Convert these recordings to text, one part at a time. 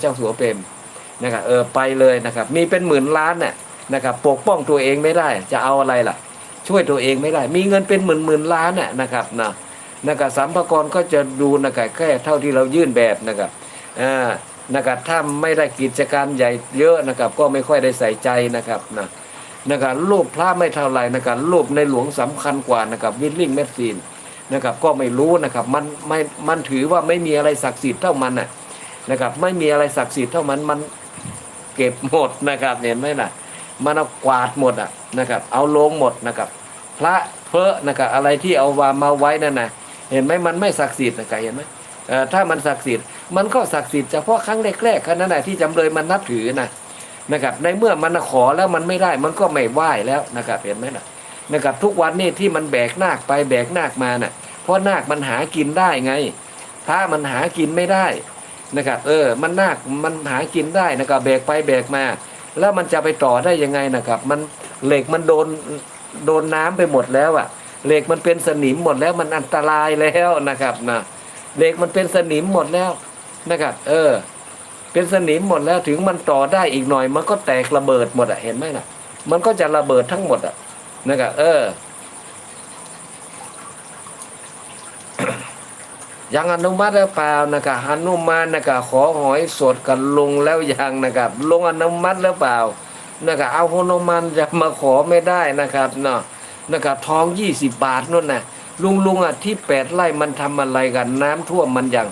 เจ้าสัวเปรมนะครับเออไปเลยนะครับ มีเป็นหมื่นล้านเนี่ยนะครับปกป้องตัวเองไม่ได้ จะเอาอะไรล่ะ ช่วยตัวเองไม่ได้ มีเงินเป็นหมื่นหมื่นล้านน่ะนะครับนะนะครับสัมภากรก็จะดูนะครับแค่เท่าที่เรายื่นแบบนะครับอ่านะครับถ้าไม่ได้กิจการใหญ่เยอะนะครับก็ไม่ค่อยได้ใส่ใจนะครับนะนะครับรูปพระไม่เท่าไหร่นะครับรูปในหลวงสำคัญกว่านะครับวิลลิงแมสซีนนะครับก็ไม่รู้นะครับมันไม่มันถือว่าไม่มีอะไรศักดิ์สิทธิ์เท่ามันน่ะ นะครับ ไม่มีอะไรศักดิ์สิทธิ์เท่ามันมันเก็บหมดนะครับเห็นไหมล่ะ มันเอากวาดหมดอะนะครับ เอาลงหมดนะครับ พระเพอนะครับอะไรที่เอาวามาไว้นั่นนะเห็นไหมมันไม่ศักดิ์สิทธิ์นะครับเห็นไหมถ้ามันศักดิ์สิทธิ์มันก็ศักดิ์สิทธิ์เฉพาะครั้งแรกๆแค่นั้นแหละที่จำเลยมันนับถือนะนะครับ ในเมื่อมันขอแล้วมันไม่ได้มันก็ไม่ไหว้แล้วนะครับเห็นไหมล่ะนะครับทุกวันนี้ที่มันแบกนาคไปแบกนาคมาน่ะเพราะนาคมันหากินได้ไงพระมันหากินไม่ได้ นะครับเออมันนาคมันหากินได้นะครับแบกไปแบกมา แล้วมันจะไปต่อได้ยังไงนะครับ มันเหล็กมันโดนโดนน้ำไปหมดแล้วอะเหล็กมันเป็นสนิมหมดแล้วมันอันตรายแล้วนะครับนะเหล็กมันเป็นสนิมหมดแล้วนะครับ เออ เป็นสนิมหมดแล้วถึงมันต่อได้อีกหน่อย มันก็แตกระเบิดหมดอะเห็นไหมนะมันก็จะระเบิดทั้งหมดอะนะครับเออ ยังอนุมัติหรือเปล่านะครับอนุมานนะครับขอหอยสดกันลงแล้วยังนะครับลงอนุมัติหรือเปล่านะครับเอาฮนุมานจะมาขอไม่ได้นะครับเนาะนะครับทองยี่สิบบาทนู่นนะลุงลุงอะที่แปดไร่มันทำอะไรกันน้ำท่วมมันยัง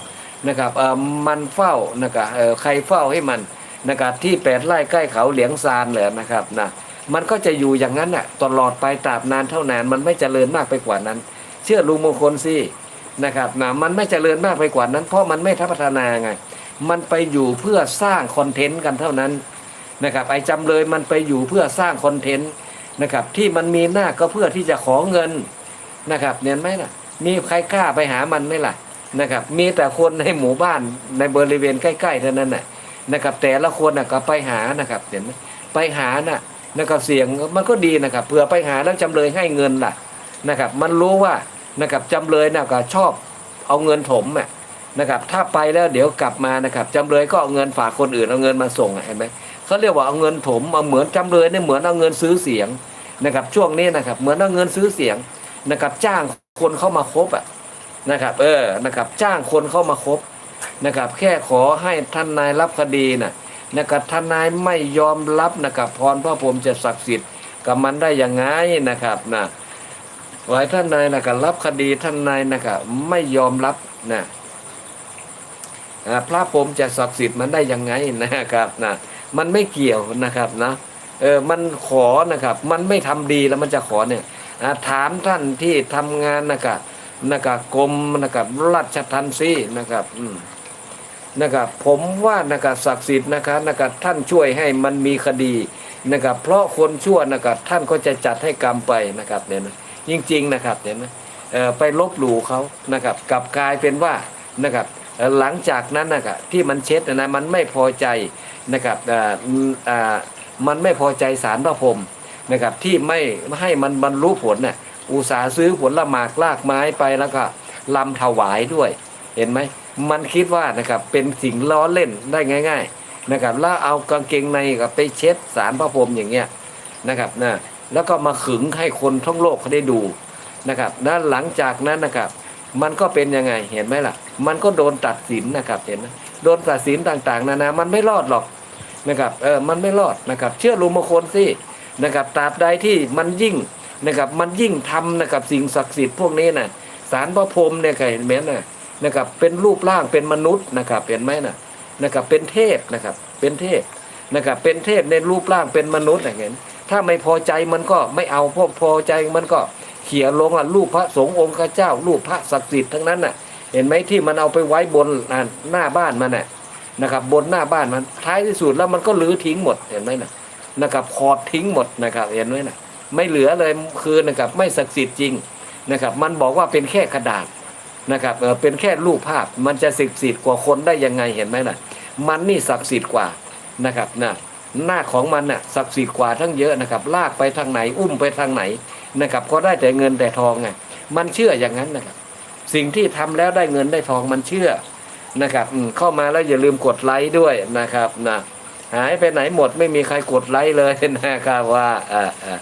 นะครับเออมันเฝ้านะครับเออใครเฝ้าให้มันนะครับที่แปดไร่ใกล้เขาเหลียงซานเลยนะครับนะมันก็จะอยู่อย่างนั้นอะตลอดไปตราบนานเท่านานมันไม่เจริญมากไปกว่านั้น เชื่อลุงมงคลสิ นะครับนะมันไม่เจริญมากไปกว่านั้น เพราะมันไม่ทัพัฒนาไง มันไปอยู่เพื่อสร้างคอนเทนต์กันเท่านั้นนะครับไอ้จำเลยมันไปอยู่เพื่อสร้างคอนเทนต์นะครับที่มันมีหน้าก็เพื่อที่จะขอเงินนะครับเห็นไหมล่ะ มีใครกล้าไปหามันไหมล่ะนะครับมีแต่คนในหมู่บ้านในบริเวณใกล้ๆเท่านั้นน่ะนะครับแต่ละคนน่ะก็ไปหานะครับเห็นไหมไปหาน่ะนะครับเสียงมันก็ดีนะครับเผื่อไปหาแล้วจำเลยให้เงินล่ะนะครับมันรู้ว่า นะครับจำเลยนะก็ชอบเอาเงินถมอะนะครับถ้าไปแล้วเดี๋ยวกลับมานะครับจำเลยก็เอาเงินฝากคนอื่นเอาเงินมาส่งเห็นไหมเขาเรียกว่าเอาเงินถมเอาเหมือนจำเลยเนี่ยเหมือนเอาเงินซื้อเสียงนะครับช่วงนี้นะครับเหมือนเอาเงินซื้อเสียงนะครับจ้างคนเข้ามาคบอะนะครับเออนะครับจ้างคนเข้ามาคบนะครับแค่ขอให้ท่านนายรับคดีน่ะนะครับท่านนายไม่ยอมรับนะครับพรพระพรมจะศักดิ์สิทธิ์กับมันได้ยังไงนะครับนะ หลายท่านนายนะครับรับคดีท่านนายนะครับไม่ยอมรับนะพระพรมจะศักดิ์สิทธิ์มันได้ยังไงนะครับนะมันไม่เกี่ยวนะครับนะเออมันขอนะครับมันไม่ทำดีแล้วมันจะขอเนี่ยถามท่านที่ทำงานนะครับนะครับกรมนะครับราชทันซีนะครับอืมนะครับผมว่านะครับศักดิ์สิทธิ์นะครับนะครับท่านช่วยให้มันมีคดีนะครับเพราะคนชั่วนะครับท่านก็จะจัดให้กรรมไปนะครับเนี่ยนะ จริงๆนะครับเห็นไหมไปลบหลู่เขานะครับกลับกลายเป็นว่านะครับหลังจากนั้นนะครับที่มันเช็ดนะมันไม่พอใจนะครับมันไม่พอใจสารพระพรมนะครับที่ไม่ให้มันบรรลุผลน่ะอุตสาห์ซื้อผลละหมากลากไม้ไปแล้วก็ลำถวายด้วย เห็นไหมมันคิดว่านะครับเป็นสิ่งล้อเล่นได้ง่าย ๆนะครับแล้วเอากางเกงในกับไปเช็ดสารพระพรมอย่างเงี้ยนะครับนะ แล้วก็มาขึงให้คนทั้งโลกเขาได้ดูนะครับแล้วหลังจากนั้นนะครับ มันก็เป็นยังไงเห็นไหมล่ะ มันก็โดนตัดสินนะครับเห็นไหมโดนตัดสินต่างๆ นานา มันไม่รอดหรอกนะครับเออมันไม่รอดนะครับ เชื่อลุงมงคลสินะครับตราบใดที่มันยิ่งนะครับมันยิ่งทำนะครับสิ่งศักดิ์สิทธิ์พวกนี้นะสารพระพรหมเนี่ยเห็นไหมนะนะครับเป็นรูปร่างเป็นมนุษย์นะครับเห็นไหมนะนะครับเป็นเทพนะครับเป็นเทพนะครับเป็นเทพในรูปร่างเป็นมนุษย์นะเห็น ถ้าไม่พอใจมันก็ไม่เอาพอพอใจมันก็เขี่ยลงอะรูปพระสงฆ์องค์เจ้า รูปพระศักดิ์สิทธิ์ทั้งนั้นน่ะ เห็นไหมที่มันเอาไปไว้บนหน้าบ้านมันน่ะนะครับ บนหน้าบ้านมันท้ายที่สุดแล้วมันก็ลื้อทิ้งหมดเห็นไหมน่ะนะครับขอดทิ้งหมดนะครับเห็นไหมน่ะไม่เหลือเลยคือนะครับไม่ศักดิ์สิทธิ์จริงนะครับ มันบอกว่าเป็นแค่กระดาษนะครับเออเป็นแค่รูปภาพมันจะศักดิ์สิทธิ์กว่าคนได้ยังไงเห็นไหมน่ะมันนี่ศักดิ์สิทธิ์กว่านะครับนะ หน้าของมันน่ะศักดิ์สิทธิ์กว่าทั้งเยอะนะครับ ลากไปทางไหนอุ้มไปทางไหนนะครับก็ได้แต่เงินแต่ทองไงมันเชื่ออย่างนั้นนะครับ สิ่งที่ทำแล้วได้เงินได้ทองมันเชื่อนะครับเข้ามาแล้วอย่าลืมกดไลค์ด้วยนะครับนะหายไปไหนหมดไม่มีใครกดไลค์เลยนะครับว่าอ่า